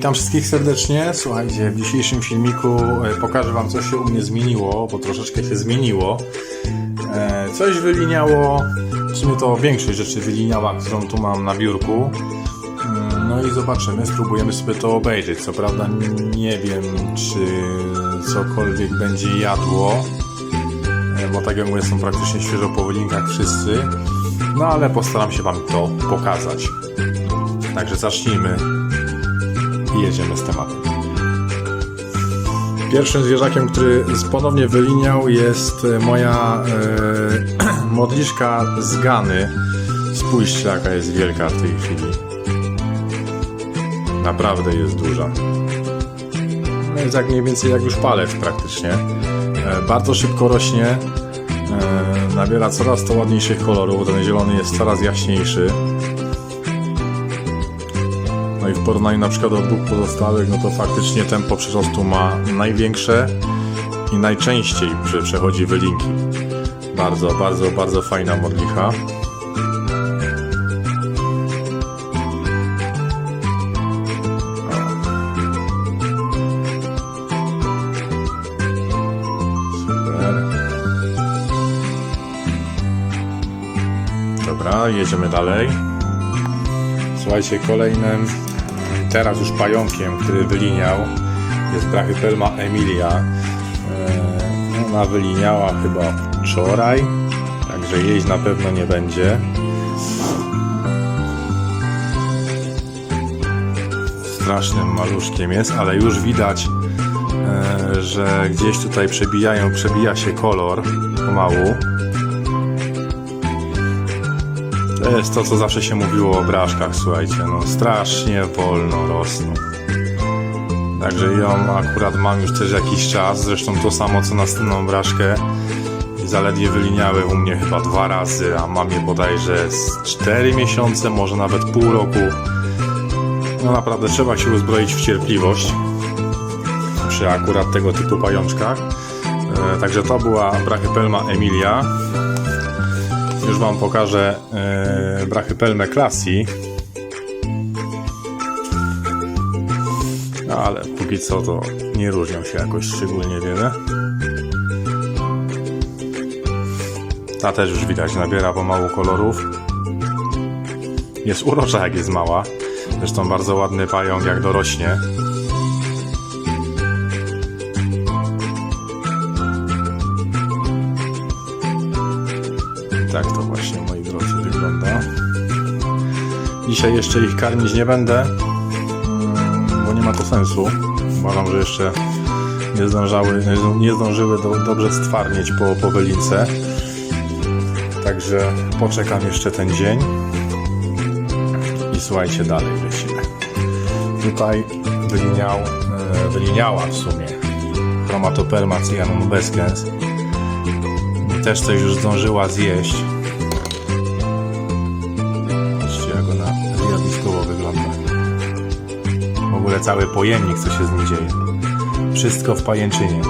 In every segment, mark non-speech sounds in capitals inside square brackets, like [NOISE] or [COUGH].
Witam wszystkich serdecznie. Słuchajcie, w dzisiejszym filmiku e, pokażę Wam, co się u mnie zmieniło, bo troszeczkę się zmieniło. E, Coś wyliniało, w sumie to większość rzeczy wyliniała, którą tu mam na biurku. Mm, No i zobaczymy, spróbujemy sobie to obejrzeć. Co prawda nie wiem, czy cokolwiek będzie jadło, e, bo tak jak mówię, są praktycznie świeżo po wylinkach wszyscy. No ale postaram się Wam to pokazać. Także zacznijmy i jedziemy z tematem. Pierwszym zwierzakiem, który ponownie wyliniał jest e, moja e, [CLEARS THROAT] modliszka z Gany. Spójrzcie jaka jest wielka w tej chwili. Naprawdę jest duża. No jest jak mniej więcej jak już palec praktycznie. E, bardzo szybko rośnie. E, nabiera coraz to ładniejszych kolorów. Ten zielony jest coraz jaśniejszy. I w porównaniu na przykład do dwóch pozostałych, no to faktycznie tempo przyrostu ma największe i najczęściej prze- przechodzi wylinki. Bardzo, bardzo, bardzo fajna modlicha. Dobra, jedziemy dalej. Słuchajcie, kolejnym, teraz już pająkiem, który wyliniał, jest Brachypelma Emilia. E, Ona wyliniała chyba wczoraj, także jeść na pewno nie będzie. Strasznym maluszkiem jest, ale już widać, e, że gdzieś tutaj przebijają, przebija się kolor pomału. To jest to, co zawsze się mówiło o braszkach, słuchajcie, no strasznie wolno rosną. Także ją akurat mam już też jakiś czas, zresztą to samo co następną braszkę. Zaledwie wyliniały u mnie chyba dwa razy, a mam je bodajże z 4 miesiące, może nawet pół roku. No naprawdę trzeba się uzbroić w cierpliwość przy akurat tego typu pajączkach. E, Także to była Brachypelma Emilia. Już Wam pokażę e, Brachypelmę Classy. No, ale póki co to nie różnią się jakoś szczególnie wiele. Ta też już widać, nabiera pomału kolorów. Jest urocza jak jest mała. Zresztą bardzo ładny pająk jak dorośnie. Tak to właśnie, moi drodzy, wygląda. Dzisiaj jeszcze ich karmić nie będę, bo nie ma to sensu. Uważam, że jeszcze nie, zdążały, nie zdążyły do, dobrze stwarnieć po, po wylince. Także poczekam jeszcze ten dzień. I słuchajcie, dalej lecimy. Tutaj wyliniał, e, wyliniała w sumie Chromatoperma cyanum bescens też coś już zdążyła zjeść. Patrzcie jak ona zjawiskowo wygląda. W ogóle cały pojemnik, co się z nim dzieje. Wszystko w pajęczynie.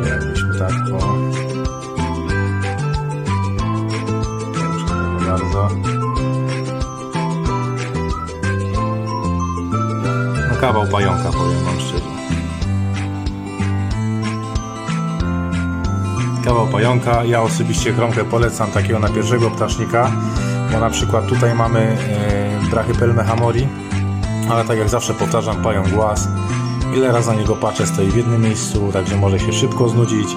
No jakbyśmy tak o... Bardzo. No kawał pająka powiem wam kawał pająka. Ja osobiście chromkę polecam takiego na pierwszego ptasznika, bo na przykład tutaj mamy e, Brachypelmę hamori, ale tak jak zawsze powtarzam, pająk głaz. Ile razy na niego patrzę, stoi w jednym miejscu, także może się szybko znudzić.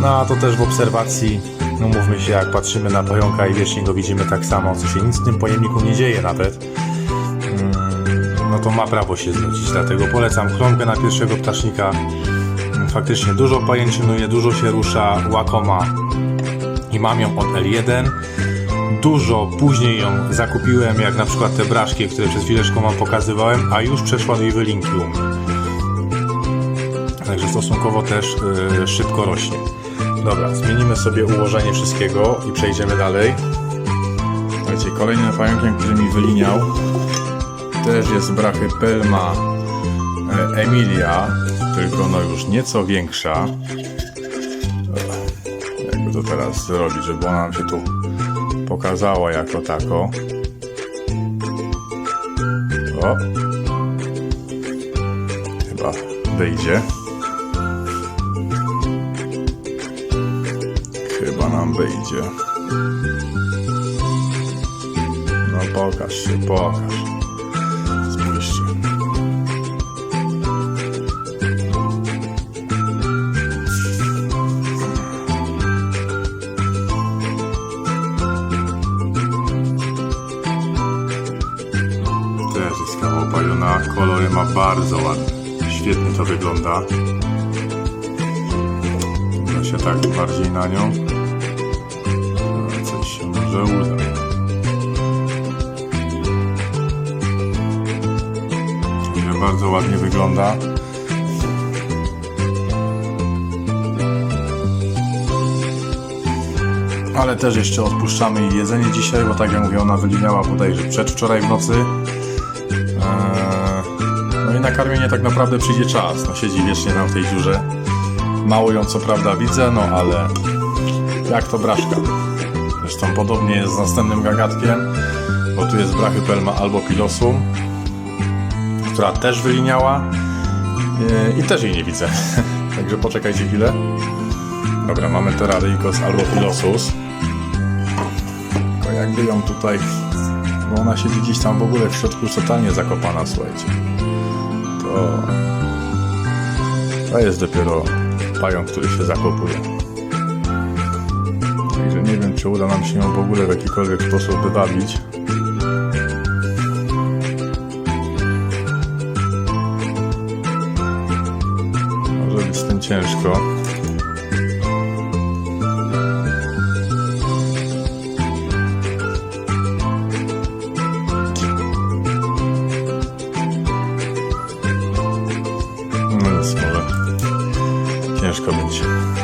No a to też w obserwacji, no mówmy się, jak patrzymy na pająka i wiecznie go widzimy tak samo, co się nic w tym pojemniku nie dzieje nawet, mm, no to ma prawo się znudzić. Dlatego polecam chromkę na pierwszego ptasznika faktycznie dużo pajęczynuje, dużo się rusza, łakoma i mam ją od L1. Dużo później ją zakupiłem, jak na przykład te braszki, które przez chwileczkę wam pokazywałem, a już przeszła jej wylinki u mnie. Także stosunkowo też yy, szybko rośnie. Dobra, zmienimy sobie ułożenie wszystkiego i przejdziemy dalej. Słuchajcie, kolejnym pająkiem, który mi wyliniał też jest Brachypelma e, Emilia, tylko no już nieco większa. Jakby to teraz zrobić, żeby ona nam się tu pokazała jako tako. O. Chyba wyjdzie. Chyba nam wyjdzie. No pokaż się, pokaż. Ma bardzo ładne. Świetnie to wygląda. Da się tak bardziej na nią. Coś się może uda. Bardzo ładnie wygląda. Ale też jeszcze odpuszczamy jedzenie dzisiaj, bo tak jak mówię, ona wyliniała bodajże przedwczoraj w nocy. Karmienie tak naprawdę przyjdzie czas. No siedzi wiecznie tam w tej dziurze. Mało ją co prawda widzę, no ale jak to braszka. Zresztą podobnie jest z następnym gagatkiem, bo tu jest brachypelma albo pilosum, która też wyliniała Eee, i też jej nie widzę. [LAUGHS] Także poczekajcie chwilę. Dobra, mamy Terraryjkos albo Pilosus. Tylko jakby ją tutaj... Bo ona siedzi gdzieś tam w ogóle w środku totalnie zakopana, słuchajcie. To jest dopiero pająk, który się zakopuje. Także nie wiem, czy uda nam się ją w ogóle w jakikolwiek sposób wybawić. Może być z tym ciężko.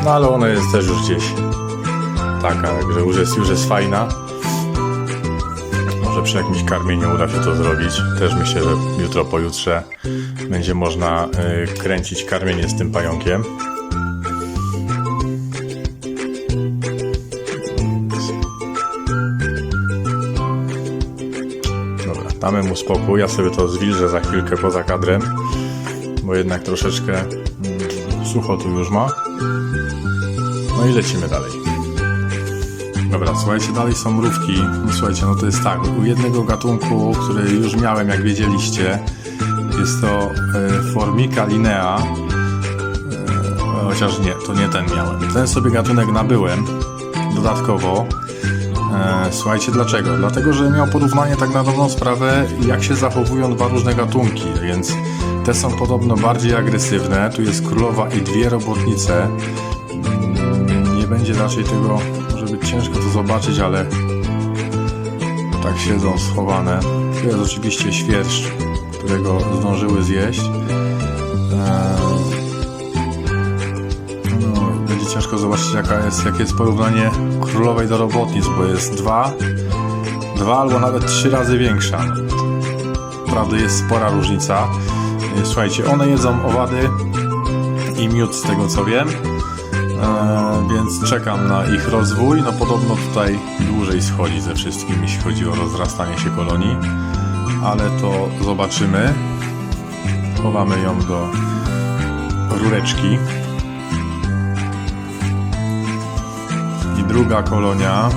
No ale ona jest też już gdzieś taka, także już jest, już jest fajna. Może przy jakimś karmieniu uda się to zrobić. Też myślę, że jutro, pojutrze będzie można y, kręcić karmienie z tym pająkiem. Dobra, damy mu spokój. Ja sobie to zwilżę za chwilkę poza kadrem, bo jednak troszeczkę mm, sucho tu już ma. No i lecimy dalej. Dobra, słuchajcie, dalej są mrówki. No, słuchajcie, no to jest tak, u jednego gatunku, który już miałem, jak wiedzieliście, jest to e, Formica linea. E, chociaż nie, to nie ten miałem. Ten sobie gatunek nabyłem dodatkowo. E, słuchajcie, dlaczego? Dlatego, że miał porównanie tak na dobrą sprawę, jak się zachowują dwa różne gatunki, więc te są podobno bardziej agresywne. Tu jest królowa i dwie robotnice. Będzie raczej tego, może być ciężko to zobaczyć, ale tak siedzą schowane. Tu jest oczywiście świerszcz, którego zdążyły zjeść. Eee, no, będzie ciężko zobaczyć, jaka jest, jakie jest porównanie królowej do robotnic, bo jest dwa, dwa albo nawet trzy razy większa. Naprawdę jest spora różnica. Słuchajcie, one jedzą owady i miód z tego co wiem. E, więc czekam na ich rozwój. No podobno tutaj dłużej schodzi ze wszystkim, jeśli chodzi o rozrastanie się kolonii, ale to zobaczymy. Chowamy ją do rureczki. I druga kolonia,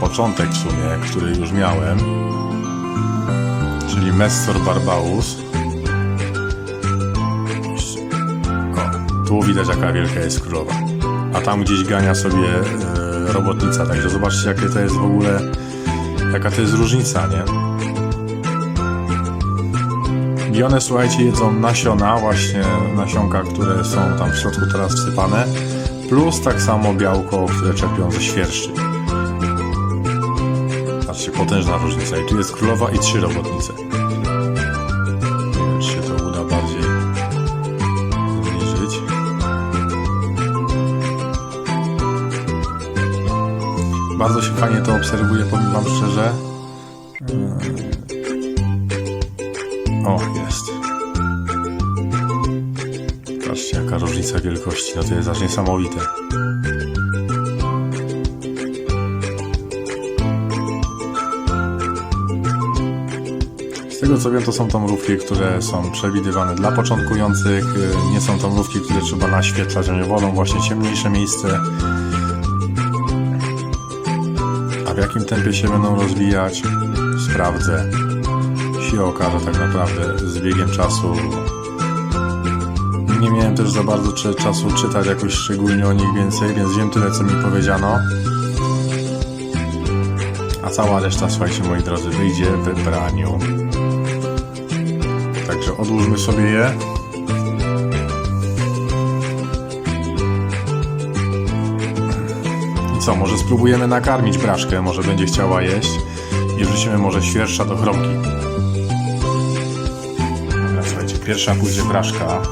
początek w sumie, który już miałem, czyli Messor barbaus. O, tu widać jaka wielka jest królowa a tam gdzieś gania sobie e, robotnica, także zobaczcie jakie to jest w ogóle, jaka to jest różnica, nie? I one, słuchajcie, jedzą nasiona, właśnie nasionka, które są tam w środku teraz wsypane, plus tak samo białko, które czepią ze świerszczy. Patrzcie, potężna różnica. I tu jest królowa i trzy robotnice. Bardzo się fajnie to obserwuje, powiem Wam szczerze. Eee. O, jest. Patrzcie, jaka różnica wielkości. No to jest aż niesamowite. tego co wiem, to są to mrówki, które są przewidywane dla początkujących. y, Nie są to mrówki, które trzeba naświetlać, wolą właśnie ciemniejsze miejsce. W jakim tempie się będą rozwijać, sprawdzę. Się okaże tak naprawdę z biegiem czasu. Nie miałem też za bardzo czasu czytać jakoś szczególnie o nich więcej, więc wiem tyle, co mi powiedziano. A cała reszta, słuchajcie moi drodzy, wyjdzie w braniu. Także odłóżmy sobie je. Co, może spróbujemy nakarmić braszkę, może będzie chciała jeść i wrzucimy może świerszcza do chromki. Dobra, słuchajcie, pierwsza pójdzie braszka.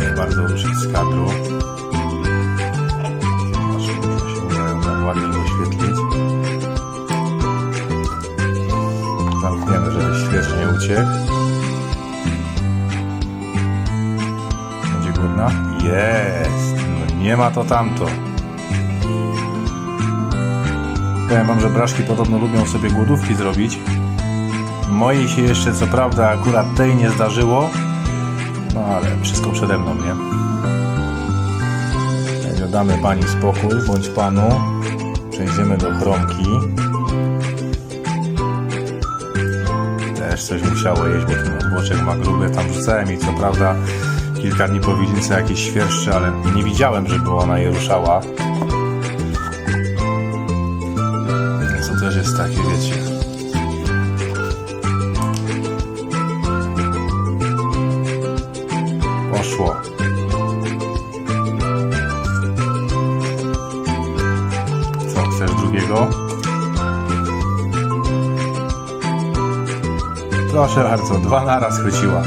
Nie bardzo ruszyć z kadru. Zobaczymy, czy się udają tak ładnie go oświetlić. Zamkniemy, żeby śwież nie uciekł. Jest! No nie ma to tamto. Powiem wam, że braszki podobno lubią sobie głodówki zrobić. Mojej się jeszcze co prawda akurat tej nie zdarzyło, no ale wszystko przede mną, nie? Także damy pani spokój, bądź panu. Przejdziemy do chromki. Też coś musiało jeść, bo ten obłoczek ma gruby. Tam wrzucałem jej co prawda kilka dni po widzimce jakieś świerszcze, ale nie widziałem, żeby ona je ruszała. Co też jest takie, wiecie. Poszło. Co, chcesz drugiego? Proszę bardzo, dwa naraz chwyciła.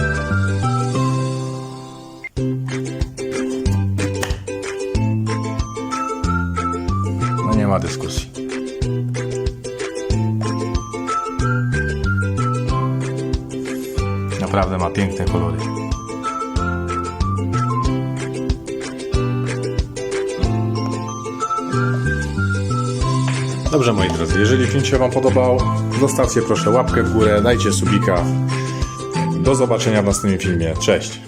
Dyskusji. Naprawdę ma piękne kolory. Dobrze moi drodzy, jeżeli film się Wam podobał, zostawcie proszę łapkę w górę, dajcie subika. Do zobaczenia w następnym filmie. Cześć!